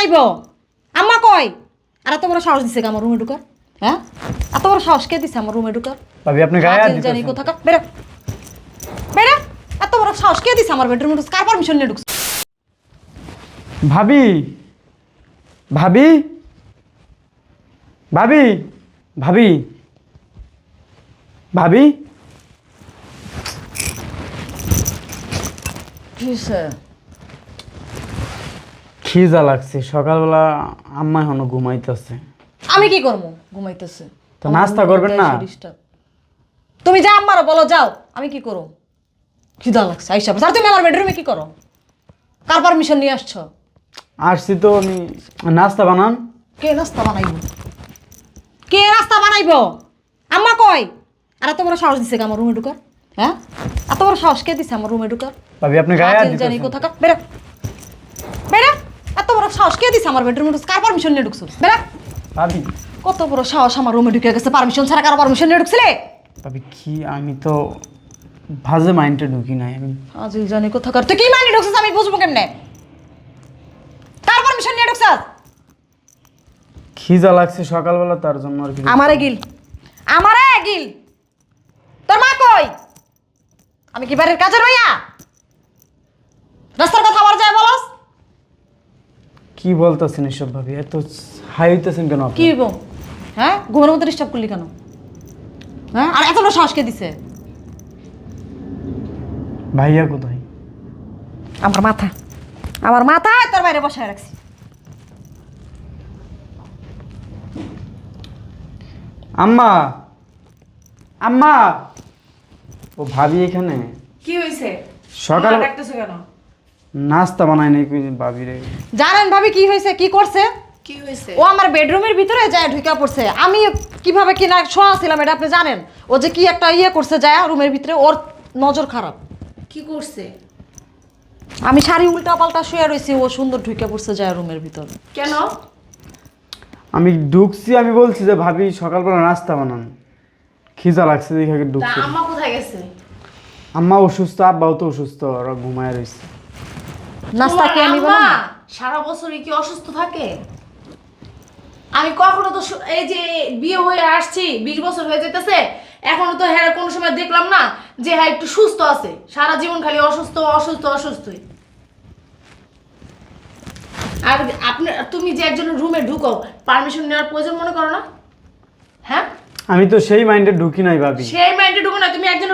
বানাইবো আম্মা কই আর এত বড় সাহস দিছে আমার রুমে ঢুকার। হ্যাঁ? এত বড় সাহস কে দিছে আমার রুমে ঢুকার? ভাবি আপনি গায়ে হাত জানি দিতেছেন। কোথাকার। বেরা। বেরা। এত বড় সাহস কে দিছে আমার বেডরুমে ঢুকছে? কার পারমিশন নিয়ে ঢুকছে? ভাবি ভাবি ভাবি ভাবি ভাবি। কি হইছে? খিজা লাগছে। সকালবেলা আম্মা এখনও ঘুমাইতেছে। আমি কি করব? ঘুমাইতেছে। তো নাস্তা করবেন না? তুমি যা আম্মারও বলো যাও। আমি কি করো খিদা লাগছে আইসা আর তুমি আমার বেডরুমে কি করো? কার পারমিশন নিয়ে আসছো? আসছি তো আমি। নাস্তা বানান। কে নাস্তা বানাইব? কে নাস্তা বানাইব? আম্মা কই? আর এত বড় সাহস দিছে আমার রুমে ঢুকার? হ্যাঁ? এত বড় সাহস কে দিছে আমার রুমে ঢুকার? ভাবি আপনি গায়ে জানি। কোথাকার বেরা। বড় সাহস? কে দিছে আমার বেডরুমে ঢুকছে? কার পারমিশন নিয়ে ঢুকছো? বেরা ভাবি। কত বড় সাহস আমার রুমে ঢুকে গেছে? পারমিশন ছাড়া কারও পারমিশন নিয়ে ঢুকছিলে? ভাবি কি আমি তো ভাজে মাইন্ডে ঢুকি নাই আমি জানি কোথাকার। তুই কি মাইনে ঢুকছিস? আমি বুঝব কেমনে? কার পারমিশন নিয়ে ঢুকছিস? খিজা লাগছে সকালবেলা তার জন্য আর কি আমারে গিল। আমারে গিল। তোর মা কই? আমি কি বাড়ির কাজের ভাইয়া রাস্তার কথা আবার যায় বলস কি বলতেছেন এসব ভাবি? এত হাই হইতেছেন কেন আপনি? কি হইব? হ্যাঁ? ঘুমের মধ্যে ডিস্টার্ব করলি কেন? হ্যাঁ? আর এত বড় সাহস কে দিছে? ভাইয়া কোথায়? আমার মাথা। আমার মাথায় তোর বাইরে বসায় রাখছি। আম্মা! আম্মা! ও ভাবি এখানে? কি হয়েছে সকাল ডাকতেছো কেন? নাস্তা বানায় নাই ভাবি রে। জানেন ভাবি কি হয়েছে কি করছে? কি হয়েছে? ও আমার বেডরুমের ভিতরে যায় ঢুকে পড়ছে। আমি কীভাবে কি না শোয়া ছিলাম এটা আপনি জানেন? ও যে কি একটা ইয়ে করছে যায় রুমের ভিতরে ওর নজর খারাপ। কি করছে? আমি শাড়ি উল্টা পাল্টা শুয়ে রয়েছি ও সুন্দর ঢুকে পড়ছে যায় রুমের ভিতরে। কেন? আমি ঢুকছি আমি বলছি যে ভাবি সকালবেলা নাস্তা বানান। খিজা লাগছে দেখে ঢুকছি। আম্মা কোথায় গেছে? আম্মা অসুস্থ আব্বাও তো অসুস্থ ওরা ঘুমায় রয়েছে। নাস্তা কি আমি বানাবো? সারা বছরই কি অসুস্থ থাকে? আমি কখনো তো এই যে বিয়ে হয়ে আসছি বিশ বছর হয়ে যেতেছে এখনও তো হ্যাঁ কোনো সময় দেখলাম না যে হ্যাঁ একটু সুস্থ আছে। সারা জীবন খালি অসুস্থ অসুস্থ অসুস্থই। আর আপনি তুমি যে একজন রুমে ঢুকো পারমিশন নেওয়ার প্রয়োজন মনে করো না? হ্যাঁ? আমি তো সেই মাইন্ডে ঢুকি নাই ভাবি। সেই মাইন্ডে ঢুকো না তুমি একজনের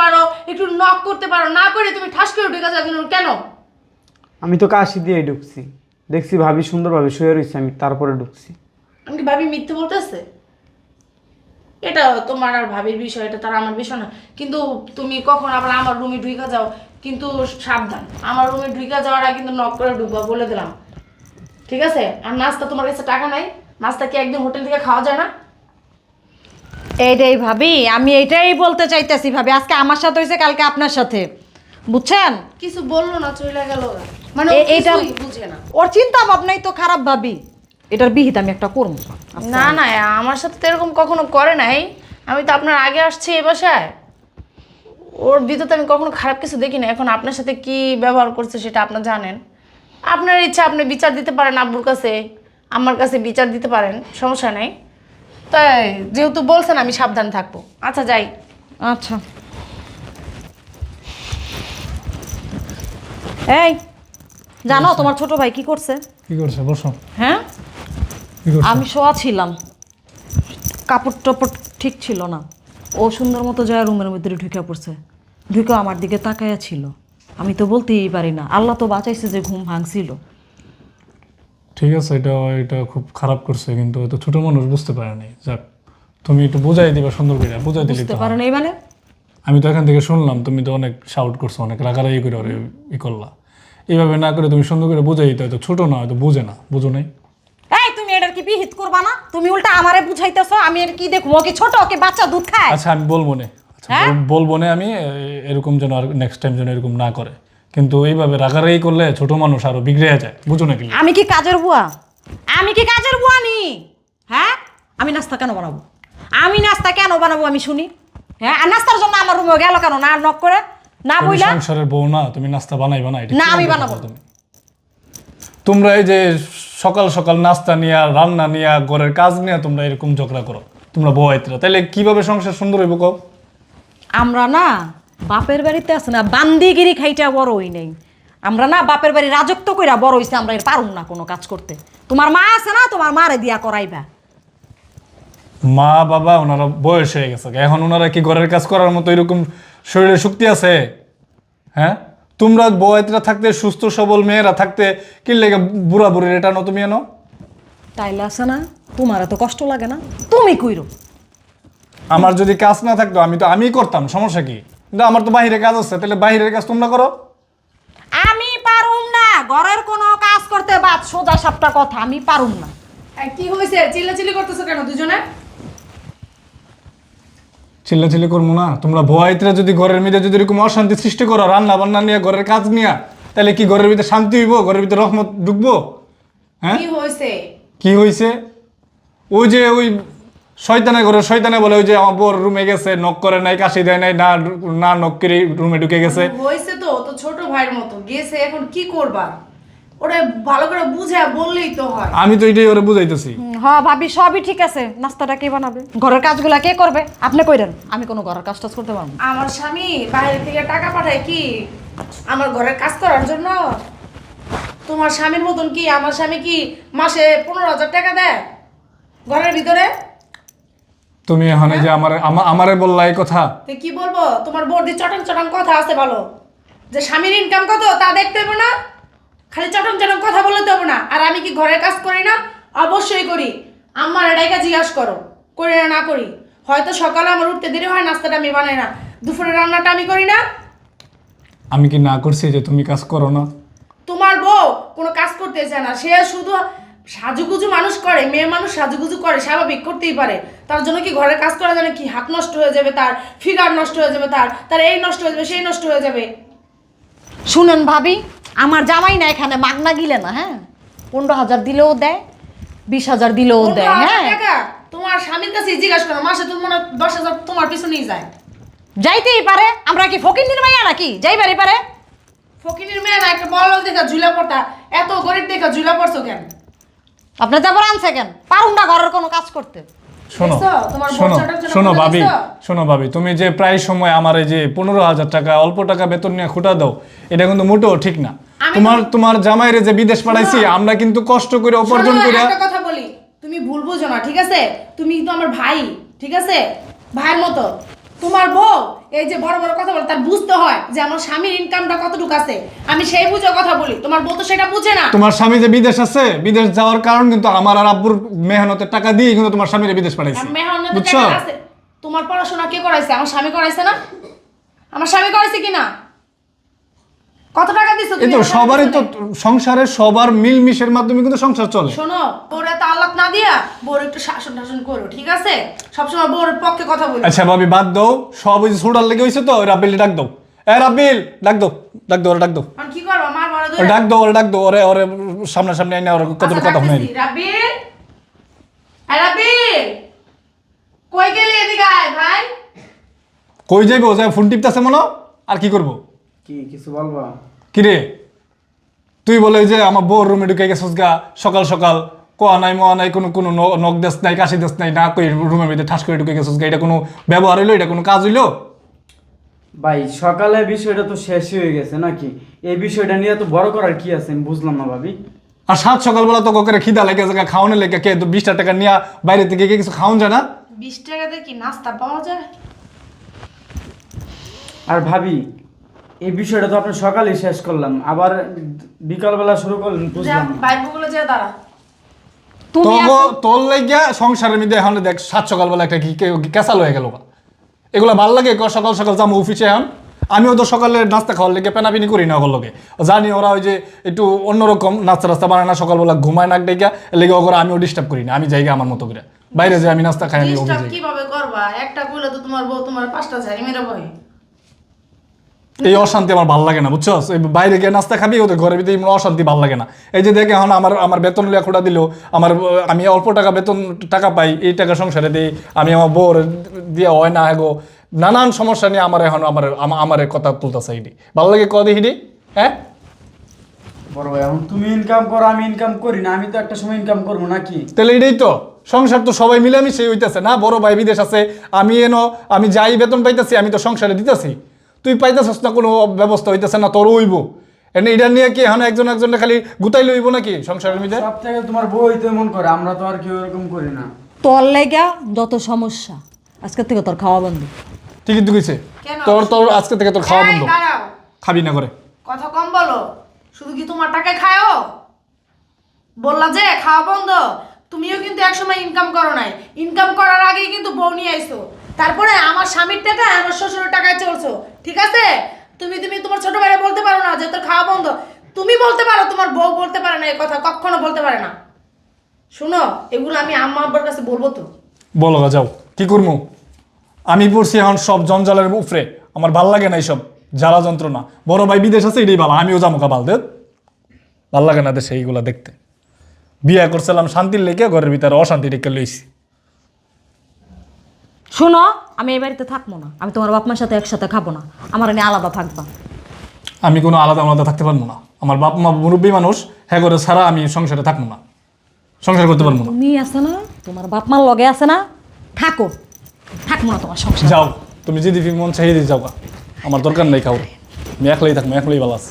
পারো একটু নক করতে পারো না করে তুমি ঠাস করে ঢুকে যাও কেন? আমি তো কাশি দিয়েই ঢুকছি। দেখছি ভাবি সুন্দরভাবে শুয়ে রয়েছে আমি তারপরে ঢুকছি। আমি ভাবি মিথ্যে বলতেছে? এটা তোমার আর ভাবির বিষয় এটা তার আমার বিষয় না। কিন্তু তুমি কখন আবার আমার রুমে ঢুকা যাও কিন্তু সাবধান। আমার রুমে ঢুকা যাওয়ার আগে কিন্তু নক করে ঢুকবা বলে দিলাম। ঠিক আছে? আর নাস্তা তোমার কাছে টাকা নাই? নাস্তা কি একদিন হোটেল থেকে খাওয়া যায় না? এইটাই ভাবি আমি এটাই বলতে চাইতেছি ভাবি আজকে আমার সাথে হয়েছে কালকে আপনার সাথে। বুঝছেন? কিছু বলল না চলে গেল। মানে এইটা- বুঝে না। ওর চিন্তা ভাবনাই তো খারাপ ভাবি। এটার বিহিত আমি একটা করব। না না আমার সাথে তো এরকম কখনো করে নাই। আমি তো আপনার আগে আসছি এ বাসায়। ওর ভিতরে আমি কখনো খারাপ কিছু দেখি না এখন আপনার সাথে কি ব্যবহার করছে সেটা আপনার জানেন। আপনার ইচ্ছা আপনি বিচার দিতে পারেন আব্বুর কাছে। আমার কাছে বিচার দিতে পারেন সমস্যা নাই। তাই যেহেতু বলছেন আমি সাবধান থাকব। আচ্ছা যাই। আচ্ছা। এই জানো তোমার ছোট ভাই কি করছে? কি করছে? বসো। হ্যাঁ? আমি শোয়া ছিলাম। কাপড় টাপড় ঠিক ছিল না। ও সুন্দর মতো যায় রুমের ভিতরে ঢুকে পড়ছে। ঢুকে আমার দিকে তাকায়া ছিল। আমি তো বলতেই পারি না। আল্লাহ তো বাঁচাইছে যে ঘুম ভাঙছিল। ঠিক আছে এটা এটা খুব খারাপ করছে কিন্তু তো ছোট মানুষ বুঝতে পারেনি। যাক তুমি একটু বুঝাই দিবা সুন্দর করে বুঝাই দিলে বুঝতে তো এই মানে? আমি তো এখান থেকে শুনলাম তুমি তো অনেক শাউট করছ অনেক রাগারাগি করে ওরে ই করলা। এইভাবে না করে তুমি সুন্দর করে বুঝাই দিতে হয়তো ছোট না হয়তো বুঝে না বুঝো নাই? এই তুমি এটার কি বিহিত করবা না? তুমি উল্টা আমারে বুঝাইতেছো আমি এর কি দেখব? ও কি ছোট ওকে বাচ্চা দুধ খায়? আচ্ছা আমি বলব না। আচ্ছা, হ্যাঁ? বল- বলব না আমি এ, এরকম যেন আর নেক্সট টাইম যেন এরকম না করে। কিন্তু এইভাবে রাগারাগি করলে ছোট মানুষ আরও বিগড়ে যায়। বুঝো নাকি? আমি কি কাজের বুয়া? আমি কি কাজের বুয়া নি? হ্যাঁ? আমি নাস্তা কেন বানাবো? আমি নাস্তা কেন বানাবো আমি শুনি। হ্যাঁ? আর নাস্তার জন্য আমার রুমে গেল কেন? না নক করে? না তুমি বইলা? সংসারের বউ না তুমি নাস্তা বানাই বানাই না, আমি বানাবো। তুমি? তোমরা এই যে সকাল সকাল নাস্তা নিয়া রান্না নিয়া ঘরের কাজ নিয়ে তোমরা এরকম ঝগড়া করো। তোমরা বয়াইতরা তাহলে কীভাবে সংসার সুন্দর হইব কও? আমরা না বাপের বাড়িতে আছে না বান্দিগিরি খাইটা বড় হই নাই। আমরা না বাপের বাড়ি রাজত্ব কইরা বড় হইছে আমরা এর পারুম না কোনো কাজ করতে। তোমার মা আছে না তোমার মারে দিয়া করাইবা। মা বাবা ওনারা বয়স হয়ে গেছে। এখন ওনারা কি ঘরের কাজ করার মতো এরকম শরীরে শক্তি আছে? হ্যাঁ? তোমরা বয়াতিরা থাকতে সুস্থ সবল মেয়েরা থাকতে কি লেগে বুড়া বুড়ির এটা নো তুমি এনো তাইলে আছে না তোমার এত কষ্ট লাগে না? তুমি কইরো। আমার যদি কাজ না থাকতো আমি তো আমিই করতাম সমস্যা কি? কিন্তু আমার তো বাইরে কাজ আছে তাহলে বাইরের কাজ তোমরা করো। আমি পারুম না ঘরের কোনো কাজ করতে বাদ সোজা সাপটা কথা আমি পারুম না। এই, কি হয়েছে চিল্লাচিল্লি করতেছো কেন দুজনে? চিল্লাচিল্লি করব না। তোমরা ভয়াইতরা যদি ঘরের মধ্যে যদি এরকম অশান্তি সৃষ্টি করো রান্না বান্না নিয়ে ঘরের কাজ নিয়ে তাহলে কি ঘরের ভিতরে শান্তি হইব? ঘরের ভিতরে রহমত ঢুকবো? হ্যাঁ? কি হয়েছে কি হয়েছে ওই যে ওই শয়তানে ঘরে শয়তানে বলে ওই যে আমার বোর রুমে গেছে নক করে নাই কাশি দেয় নাই না না নক করে রুমে ঢুকে গেছে। হয়েছে তো তো ছোট ভাইয়ের মতো। গেছে এখন কি করবা? ওরা ভালো করে বুঝে বললেই তো হয়। আমি তো এটাই ওরা বুঝাইতেছি। হ্যাঁ ভাবি সবই ঠিক আছে। নাস্তাটা কে বানাবে? ঘরের কাজগুলা কে করবে? আপনি কইরেন আমি কোনো ঘরের কাজ টাজ করতে পারব না। আমার স্বামী বাইরে থেকে টাকা পাঠায় কি? আমার ঘরের কাজ করার জন্য? তোমার স্বামীর মতন কি? আমার স্বামী কি মাসে পনেরো হাজার টাকা দেয়? ঘরের ভিতরে? তুমি এখানে যে আমার আমা- আমারে বললা এই কথা। তো কি বলব? তোমার বর্দি চটন চটন কথা আছে ভালো যে স্বামীর ইনকাম কত তা দেখতে হবে না। খালি চটন চটন কথা বলতে হবে না। আর আমি কি ঘরের কাজ করি না? অবশ্যই করি। আমার এটাইকা জিজ্ঞাসা করো। করি না না করি। হয়তো সকালে আমার উঠতে দেরি হয় নাস্তাটা আমি বানাই না। দুপুরে রান্নাটা আমি করি না। আমি কি না করছি যে তুমি কাজ করো না? তোমার বউ কোনো কাজ করতে চায় না। সে শুধু সাজুগুজু মানুষ করে মেয়ে মানুষ সাজুগুজু করে স্বাভাবিক করতেই পারে। তার জন্য কি ঘরের কাজ করা জানে কি হাত নষ্ট হয়ে যাবে তার ফিগার নষ্ট হয়ে যাবে তার তার এই নষ্ট হয়ে যাবে সেই নষ্ট হয়ে যাবে। শুনেন ভাবি আমার জামাই না এখানে মাগনা গিলে না হ্যাঁ? পনেরো হাজার দিলেও দেয় বিশ হাজার দিলেও দেয় হ্যাঁ? তোমার স্বামীর কাছে জিজ্ঞাসা করো মাসে তো মনে হয় দশ হাজার তোমার পিছনেই যায়। যাইতেই পারে আমরা কি ফকির নির্মাইয়া নাকি? যাইবারই পারে। ফকিনের মেয়ে না একটা বড় দেখা ঝুলা পড়তা এত গরিব দেখা ঝুলা পড়ছো কেন? আনছে কেন? পারুন না ঘরের কোনো কাজ করতে। শোনো শোনো শোনো ভাবি শোনো ভাবি তুমি যে প্রায় সময় আমার এই যে পনেরো হাজার টাকা অল্প টাকা বেতন নিয়ে খুঁটা দাও এটা কিন্তু মোটেও ঠিক না। তোমার তোমার জামাইরে যে বিদেশ পাঠাইছি আমরা কিন্তু কষ্ট করে উপার্জন করে কথা বলি তুমি ভুল বুঝো না ঠিক আছে? তুমি কিন্তু আমার ভাই ঠিক আছে? ভাইয়ের মতো। তোমার বউ এই যে বড় বড় কথা বলে তার বুঝতে হয় যে আমার স্বামীর ইনকামটা কতটুকু আছে। আমি সেই বুঝে কথা বলি। তোমার বউ তো সেটা বুঝে না। তোমার স্বামী যে বিদেশ আছে বিদেশ যাওয়ার কারণ কিন্তু আমার আর আব্বুর মেহনতের টাকা দিয়ে কিন্তু তোমার স্বামীরে বিদেশ পাঠাইছে। মেহনতের টাকা আছে। তোমার পড়াশোনা কে করাইছে? আমার স্বামী করাইছে না? আমার স্বামী করাইছে কি না? কত টাকা দিছো এই তো সবারই তো? সংসারের সবার মিলমিশের মাধ্যমে কিন্তু সংসার চলে। শোনো ওরা না দিয়া বোর একটু শাসন টাসন করো ঠিক আছে? সবসময় বোর পক্ষে কথা বলি। আচ্ছা ভাবি বাদ দাও। সব ওই যে লেগে হয়েছে তো রাব্বিল ডাক দাও। এ রাব্বিল ডাক দাও ডাক দাও ডাক দাও। কি করব? মা বড় ডাক দাও ডাক দাও ওরে ওরে সামনাসামনি আইনা ওরে কত কথা শুনাই রাবিল কই গেলি এদিকে আয় ভাই? কই যাইবো? যাই ফোন টিপতেছে মনে? আর কি করব? কি কিছু বলবা? কি তুই বলে যে আমার বউর রুমে ঢুকে গেছিস গা সকাল সকাল। কোয়া নাই মোয়া নাই কোনো কোনো ন- নখ দেশ নাই কাশি দেশ নাই না কই রুমের মধ্যে ঠাস করে ঢুকে গেছিস গা এটা কোনো ব্যবহার হইল এটা কোনো কাজ হইল? ভাই সকালে বিষয়টা তো শেষই হয়ে গেছে নাকি? এই বিষয়টা নিয়ে তো বড় করার কি আছে? আমি বুঝলাম না ভাবি। আর সাত সকালবেলা তো করে খিদা লেগে যায় খাওয়ানো লেগে কে তো বিশটা টাকা নিয়ে বাইরে থেকে কে কিছু খাওয়ান যায় না? বিশ টাকাতে কি নাস্তা পাওয়া যায়? আর ভাবি এই বিষয়টা তো আপনি সকালেই শেষ করলাম। আবার বিকালবেলা শুরু করলেন বুঝলাম। বাইকগুলো যা দাঁড়া। তুমি তো তোর লাগিয়া সংসারের মধ্যে এখন দেখ সাত সকালবেলা একটা কি কে- কেঁচাল হয়ে গেল এগুলো ভালো লাগে? ক সকাল সকাল যাব অফিসে এখন। আমিও তো সকালে নাস্তা খাওয়ার লেগে পেনাপিনি করি না জানি ওরা ওই যে একটু অন্যরকম নাস্তা রাস্তা বানায় না সকালবেলা ঘুমায় ডেকে লেগে ওরা আমিও ডিস্টার্ব করি না আমি জায়গা আমার মতো করে। বাইরে যে আমি নাস্তা খাই আমি ডিস্টার্ব অফিসে কীভাবে করবা? একটা কইলে তো তোমার বউ তোমার পাঁচটা ঝাড়ি মেরে বহে। এই অশান্তি আমার ভালো লাগে না বুঝছ বাইরে গিয়ে নাস্তা খাবি ওদের ঘরের ভিতরে অশান্তি ভালো লাগে না। এই যে দেখে এখন আমার আমার বেতন লিয়া খোটা দিল আমার আমি অল্প টাকা বেতন টাকা পাই এই টাকা সংসারে দিই আমি আমার বোর দিয়ে হয় না এগো নানান সমস্যা নিয়ে আমার এখন আমার আমার কথা তুলতেছে এইটি ভালো লাগে কদি হিডি? হ্যাঁ? বড় ভাই এখন তুমি ইনকাম করো আমি ইনকাম করি না আমি তো একটা সময় ইনকাম করব নাকি? তাহলে এটাই তো সংসার তো সবাই মিলামিশে হইতেছে না? বড় ভাই বিদেশ আছে আমি এনো আমি যাই বেতন পাইতেছি আমি তো সংসারে দিতেছি। তুই পাইতেছিস না কোনো ব্যবস্থা হইতেছে না তোর হইব। এনে এটা নিয়ে কি এখন একজন একজনে খালি গুতাই লইব নাকি সংসারের মধ্যে? সব থেকে তোমার বই তো এমন করে আমরা তো আর কেউ এরকম করি না। তোর লেগা যত সমস্যা আজকের থেকে তোর খাওয়া বন্ধ। ঠিকই তো কইছে। তোর তোর আজকে থেকে তোর খাওয়া এই, বন্ধ। দাঁড়াও। খাবি না করে কথা কম বলো। শুধু কি তোমার টাকায় খায়ও? বললা যে খাওয়া বন্ধ। তুমিও কিন্তু একসময় ইনকাম করো নাই। ইনকাম করার আগেই কিন্তু বউ নিয়ে আইছো তারপরে আমার স্বামীর টাকা আমার শ্বশুরের টাকায় চলছো। ঠিক আছে? তুমি তুমি তোমার ছোট ভাইরা বলতে পারো না যে তোর খাওয়া বন্ধ। তুমি বলতে পারো তোমার বউ বলতে পারে না এই কথা কখনো বলতে পারে না। শুনো এগুলো আমি আম্মা আব্বার কাছে বলব তো। বলো গা, যাও। কি করব আমি পড়ছি এখন সব জঞ্জালের উপরে। আমার ভালো লাগে না এইসব। জ্বালা যন্ত্রণা। বড় ভাই বিদেশ আছে এটাই ভালো। আমিও যাব কাবাল দে। ভালো লাগে না দেশে এইগুলা দেখতে। বিয়ে করছিলাম শান্তির লেগে ঘরের ভিতরে অশান্তি রেখে লইছি। শোনো আমি এই বাড়িতে থাকব না। আমি তোমার বাপ মার সাথে একসাথে খাব না। আমার এনে আলাদা থাকবা। আমি কোনো আলাদা আলাদা থাকতে পারব না। আমার বাপ মা মুরব্বী মানুষ হ্যাঁ করে ছাড়া আমি সংসারে থাকব না। সংসার করতে পারব না। তুমি আছে না? তোমার বাপ মার লগে আছে না? থাকো। থাকব না তোমার সংসার। যাও তুমি যদি মন চাহিয়ে দিয়ে যাও আমার দরকার নেই খাও। আমি একলাই থাকব একলাই ভালো আছে।